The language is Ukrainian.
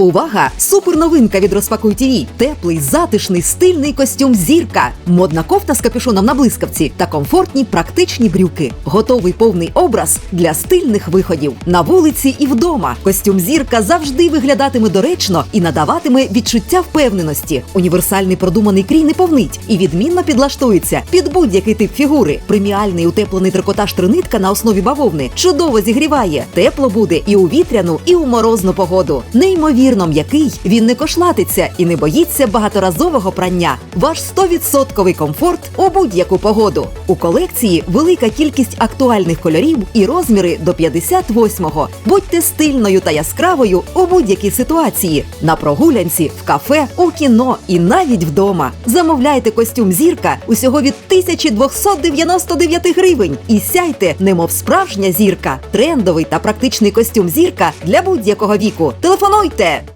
Увага! Суперновинка від Розпакуй ТІВІ. Теплий, затишний, стильний костюм зірка, модна кофта з капюшоном на блискавці та комфортні практичні брюки. Готовий повний образ для стильних виходів на вулиці і вдома. Костюм зірка завжди виглядатиме доречно і надаватиме відчуття впевненості. Універсальний продуманий крій не повнить і відмінно підлаштується під будь-який тип фігури. Преміальний утеплений трикотаж тринитка на основі бавовни чудово зігріває. Тепло буде і у вітряну, і у морозну погоду. Неймовірно м'який, він не кошлатиться і не боїться багаторазового прання. Ваш 100% комфорт у будь-яку погоду. У колекції велика кількість актуальних кольорів і розміри до 58-го. Будьте стильною та яскравою у будь-якій ситуації на прогулянці, в кафе, у кіно і навіть вдома. Замовляйте костюм зірка усього від 1299 гривень і сяйте, немов справжня зірка. Трендовий та практичний костюм зірка для будь-якого віку. Телефонуйте!